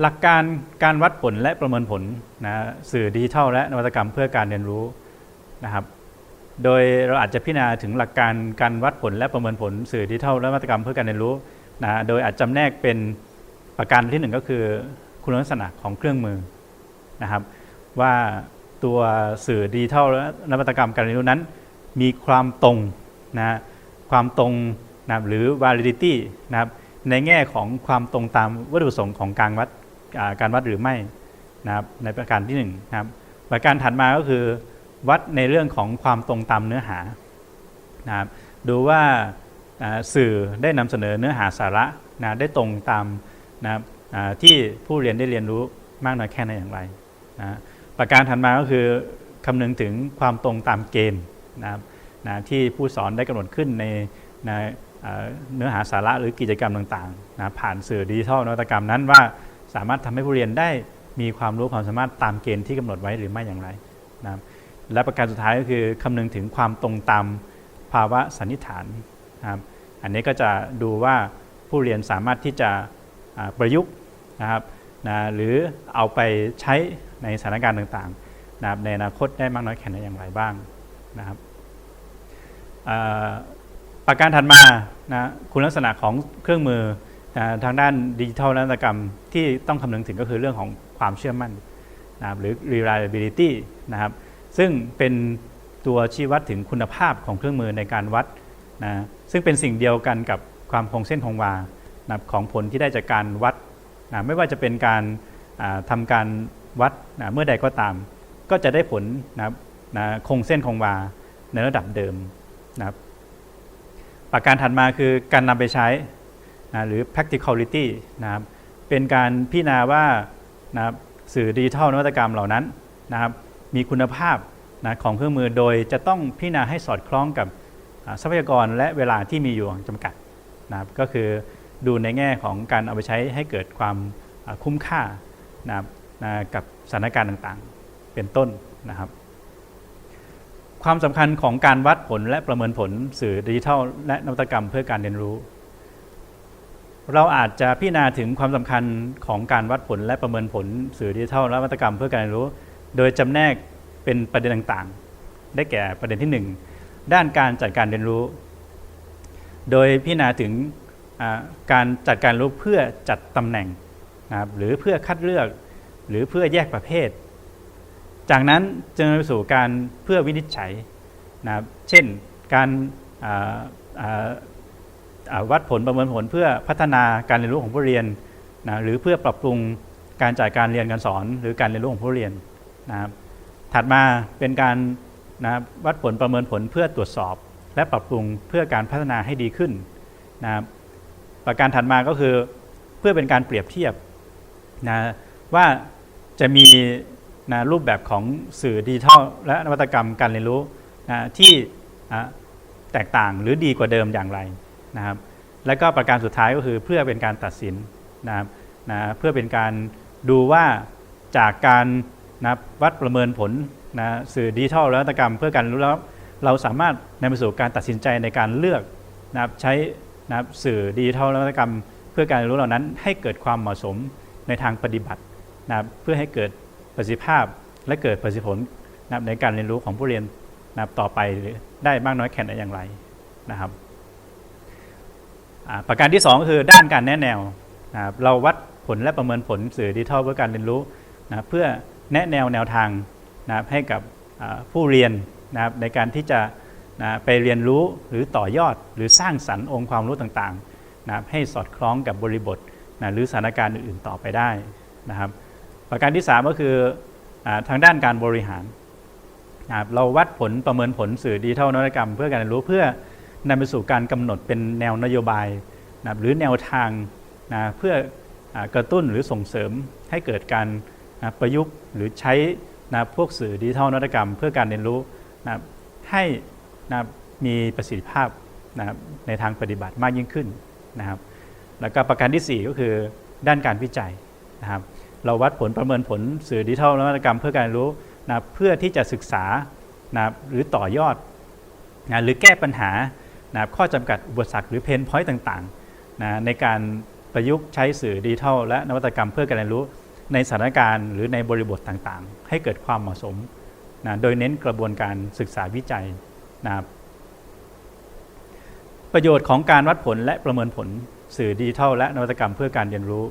หลักการการวัดผลและประเมินผลนะสื่อดิจิทัลและนวัตกรรมเพื่อการเรียนรู้นะครับ โดยเราอาจจะพิจารณาถึงหลักการการวัดผลและประเมินผล สื่อดิจิทัลและนวัตกรรมเพื่อการเรียนรู้นะโดยอาจจำแนกเป็นประการที่หนึ่งก็คือคุณลักษณะของเครื่องมือนะครับ ว่าตัวสื่อดิจิทัลและนวัตกรรมการเรียนรู้นั้น มีความตรงนะความตรงนะหรือ validity นะครับในแง่ของความตรงตามวัตถุประสงค์ของการวัด การวัดหรือไม่นะครับในประการที่หนึ่งนะครับประการถัดมาก็คือ วัดในเรื่องของความตรงตามเนื้อหานะครับดูว่าสื่อได้นำเสนอเนื้อหาสาระนะได้ตรงตามนะครับที่ผู้เรียนได้เรียนรู้มากน้อยแค่ไหนอย่างไรนะประการถัดมาก็คือคำนึงถึงความตรงตามเกณฑ์นะครับนะที่ผู้สอนได้กำหนดขึ้นในนอ่าเนื้อหาสาระหรือกิจกรรมต่างๆนะผ่านสื่อดิจิทัลนวัตกรรมนั้นว่า สามารถทำให้ผู้เรียนได้มีความรู้ความสามารถตามเกณฑ์ที่กำหนดไว้หรือไม่อย่างไรนะครับและประการสุดท้ายก็คือคำนึงถึงความตรงตามภาวะสันนิษฐานนะครับอันนี้ก็จะดูว่าผู้เรียนสามารถที่จะประยุกต์นะครับนะหรือเอาไปใช้ในสถานการณ์ต่างๆนะครับในอนาคตได้มากน้อยแค่ไหนอย่างไรบ้างนะครับประการถัดมานะคุณลักษณะของเครื่องมือ ทางด้านดิจิทัลนวัตกรรมที่ต้องคำนึงถึงก็คือเรื่องของความเชื่อมั่นนะครับหรือ reliability นะครับซึ่งเป็นตัวชี้วัดถึงคุณภาพของเครื่องมือในการวัดนะซึ่งเป็นสิ่งเดียวกันกับความคงเส้นคงวานะของผลที่ได้จากการวัดนะไม่ว่าจะเป็นการอ่าทำการวัดนะเมื่อใดก็ตาม ก็จะได้ผลนะครับนะคงเส้นคงวาในระดับเดิมนะครับประการถัดมาคือการนำไปใช้ นะหรือ practicality นะครับเป็นการพิจารณาว่านะครับสื่อดิจิทัลนวัตกรรมเหล่านั้นนะครับมีคุณภาพนะของเครื่องมือโดยจะต้องพิจารณาให้สอดคล้องกับทรัพยากรและเวลาที่มีอยู่จำกัดนะครับก็คือดูในแง่ของการเอาไปใช้ให้เกิดความคุ้มค่านะครับนะกับสถานการณ์ต่างๆ เป็นต้นนะครับ ความสำคัญของการวัดผลและประเมินผลสื่อดิจิทัลและนวัตกรรมเพื่อการเรียนรู้ เราอาจจะพิจารณาถึงความสำคัญของการวัดผลและประเมินผลสื่อดิจิทัลและวัตกรรมเพื่อการเรียนรู้ โดยจำแนกเป็นประเด็นต่างๆ ได้แก่ประเด็นที่ 1 ด้านการจัดการเรียนรู้ โดยพิจารณาถึงการจัดการรู้เพื่อจัดตำแหน่งนะครับหรือเพื่อคัดเลือกหรือเพื่อแยกประเภท จากนั้นจึงนำไปสู่การเพื่อวินิจฉัยนะครับเช่นการ วัดผลประเมินผลเพื่อพัฒนาการเรียนรู้ของผู้เรียนนะหรือเพื่อปรับปรุงการจัดการเรียนการสอน หรือการเรียนรู้ของผู้เรียนนะครับถัดมาเป็นการนะวัดผลประเมินผลเพื่อตรวจสอบ และปรับปรุงเพื่อการพัฒนาให้ดีขึ้นนะครับประการถัดมาก็คือเพื่อเป็นการเปรียบเทียบนะว่าจะมีนะรูปแบบของสื่อดิจิทัลและนวัตกรรมการเรียนรู้นะที่แตกต่างหรือดีกว่าเดิมอย่างไร นะครับและก็ประการสุดท้ายก็คือเพื่อเป็นการตัดสินนะครับนะเพื่อเป็นการดูว่าจากการนะวัดประเมินผลนะสื่อดิจิทัลและนวัตกรรม เพื่อการรู้แล้วเราสามารถนำไปสู่การตัดสินใจในการเลือกนะครับใช้นะครับสื่อดิจิทัลและนวัตกรรม เพื่อการรู้เหล่านั้นให้เกิดความเหมาะสมในทางปฏิบัตินะครับเพื่อให้เกิดประสิทธิภาพและเกิดประสิทธิผลนะครับในการเรียนรู้ของผู้เรียนนะครับต่อไปได้มากน้อยแค่ไหนอย่างไรนะครับ ประการที่ 2 ก็คือด้านการแนะแนวนะครับเราวัดผลและประเมินผลสื่อดิจิทัลเพื่อการเรียนรู้นะเพื่อแนะแนวแนวทางนะครับให้กับผู้เรียนนะครับในการที่จะนะไปเรียนรู้หรือต่อยอดหรือสร้างสรรค์องค์ความรู้ต่างๆนะให้สอดคล้องกับบริบทนะหรือสถานการณ์อื่นๆต่อไปได้นะครับ ประการที่ 3 ก็คืออทางด้านการบริหารนะครับเราวัดผลประเมินผลสื่อดิจิทัลนวัตกรรม เพื่อการเรียนรู้เพื่อ นำไปสู่การกำหนดเป็นแนวนโยบายนะหรือแนวทางนะเพื่ออกระตุ้นหรือส่งเสริมให้เกิดการนะประยุกต์หรือใช้นะพวกสื่อดิจิทัลนวัตกรรม เพื่อการเรียนรู้นะให้นะมีประสิทธิภาพนะในทางปฏิบัติมากยิ่งขึ้นนะครับ แล้วก็ประการทีสี่4 ก็คือด้านการวิจัยนะครับเราวัดผลประเมินผลสื่อดิจิทัลนวัตกรรม เพื่อการรู้นะครับเพื่อที่จะศึกษานะหรือต่อยอดนะหรือแก้ปัญหา นะครับข้อจำกัดอุปสรรคหรือเพนพอยต์ต่างๆนะในการประยุกต์ใช้สื่อดิจิทัลและนวัตกรรมเพื่อการเรียนรู้ในสถานการณ์หรือในบริบทต่างๆ ให้เกิดความเหมาะสมนะโดยเน้นกระบวนการศึกษาวิจัยนะครับประโยชน์ของการวัดผลและประเมินผลสื่อดิจิทัลและนวัตกรรมเพื่อการเรียนรู้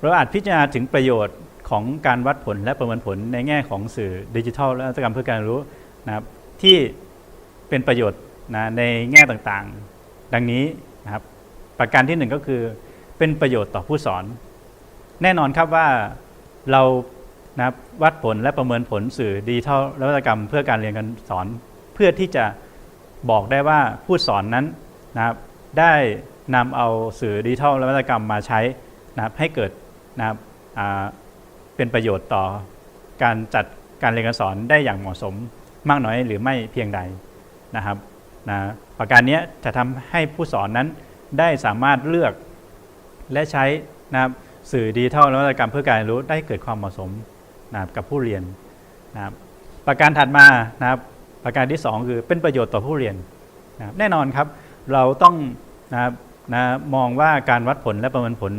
เราอาจพิจารณาถึงประโยชน์ของการวัดผลและประเมินผลในแง่ของสื่อดิจิทัลและนวัตกรรมเพื่อการเรียนรู้นะครับที่เป็นประโยชน์ นะในแง่ต่างๆ ดังนี้นะครับประการที่หนึ่งก็คือเป็นประโยชน์ต่อผู้สอน แน่นอนครับว่าเรานะวัดผลและประเมินผลสื่อดิจิทัลนวัตกรรม เพื่อการเรียนการสอน เพื่อที่จะบอกได้ว่าผู้สอนนั้นนะครับได้นำเอาสื่อดิจิทัลนวัตกรรมมาใช้นะครับให้เกิดนะครับเป็นประโยชน์ต่อการจัดการเรียนการสอนได้อย่างเหมาะสม มากน้อยหรือไม่เพียงใดนะครับ นะประการนี้จะทำให้ผู้สอนนั้นได้สามารถเลือกและใช้นะครับสื่อดิจิทัลและนวัตกรรมเพื่อการเรียนรู้ได้เกิดความเหมาะสมนะกับผู้เรียนนะครับประการถัดมานะครับประการที่ 2 คือเป็นประโยชน์ต่อผู้เรียนนะครับแน่นอนครับเราต้องนะครับนะมองว่าการวัดผลและประเมินผล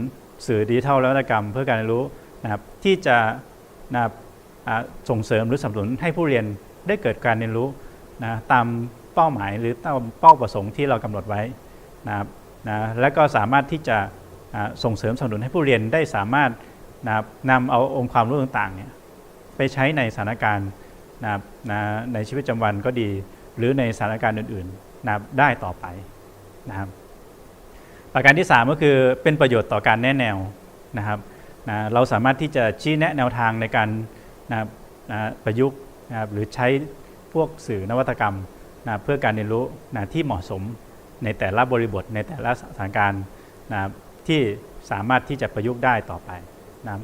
สื่อดิจิทัลและนวัตกรรมเพื่อการเรียนรู้นะครับที่จะนะครับส่งเสริมหรือสนับสนุนให้ผู้เรียนได้เกิดการเรียนรู้นะตาม เป้าหมายหรือเป้าประสงค์ที่เรากำหนดไว้นะครับนะและก็สามารถที่จะส่งเสริมสนับสนุนให้ผู้เรียนได้สามารถนะนำเอาองค์ความรู้ต่างๆเนี่ยไปใช้ในสถานการณ์นะนะในชีวิตประจำวันก็ดี หรือในสถานการณ์อื่นๆนะได้ต่อไปนะครับประการที่ 3 ก็คือเป็นประโยชน์ต่อการแนะแนวนะครับนะเราสามารถที่จะชี้แนะแนวทางในการนะนะประยุกต์นะครับหรือใช้พวกสื่อนวัตกรรม นะเพื่อการเรียนรู้นะที่เหมาะสมในแต่ละบริบทในแต่ละสถานการณ์นะที่สามารถที่จะประยุกต์ได้ต่อไปนะ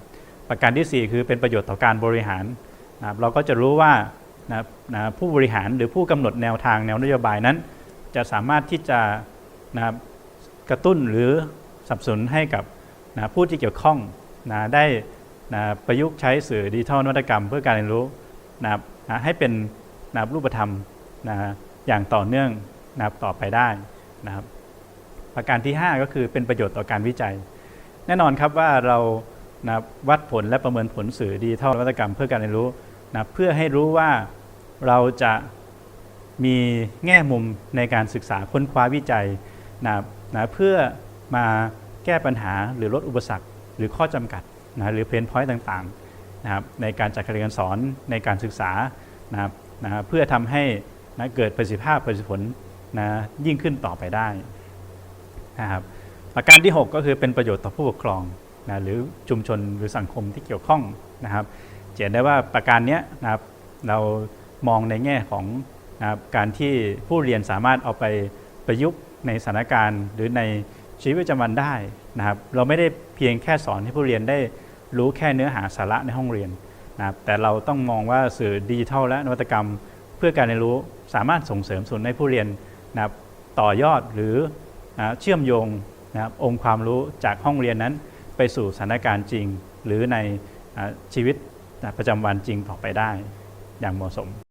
ประการทีสี่4 คือเป็นประโยชน์ต่อการบริหารนะเราก็จะรู้ว่านะนะผู้บริหารหรือผู้กำหนดแนวทางแนวนโยบายนั้น จะสามารถที่จะนะกระตุ้นหรือสนับสนุนให้กับนะผู้ที่เกี่ยวข้องนะได้นะประยุกต์ใช้สื่อดิจิทัลนวัตกรรม เพื่อการเรียนรู้นะนะให้เป็นนะรูปธรรมนะ อย่างต่อเนื่องนะครับต่อไปได้นะครับ ประการที่ 5 ก็คือเป็นประโยชน์ต่อการวิจัย แน่นอนครับว่าเรานะวัดผลและประเมินผลสื่อดิจิทัลนวัตกรรมเพื่อการเรียนรู้นะเพื่อให้รู้ว่าเราจะมีแง่มุมในการศึกษาค้นคว้าวิจัยนะนะเพื่อมาแก้ปัญหาหรือลดอุปสรรค หรือข้อจำกัดนะหรือเพนพอยต์ต่างๆนะครับในการจัดการเรียนการสอนในการศึกษานะครับนะเพื่อทำให้ นะเกิดประสิทธิภาพประสิทธิผลนะยิ่งขึ้นต่อไปได้นะครับประการที่ 6 ก็คือเป็นประโยชน์ต่อผู้ปกครองนะหรือชุมชนหรือสังคมที่เกี่ยวข้องนะครับเห็นได้ว่าประการนี้นะครับเรามองในแง่ของนะครับการที่ผู้เรียนสามารถเอาไปประยุกต์ในสถานการณ์หรือในชีวิตประจำวันได้นะครับเราไม่ได้เพียงแค่สอนให้ผู้เรียนได้รู้แค่เนื้อหาสาระในห้องเรียนนะครับแต่เราต้องมองว่าสื่อดิจิทัลและนวัตกรรม เพื่อการเรียนรู้สามารถส่งเสริมส่วนให้ผู้เรียนนะครับต่อยอดหรือนะเชื่อมโยงนะครับองค์ความรู้จากห้องเรียนนั้น ไปสู่สถานการณ์จริง หรือในชีวิตประจำวันจริงต่อไปได้อย่างเหมาะสม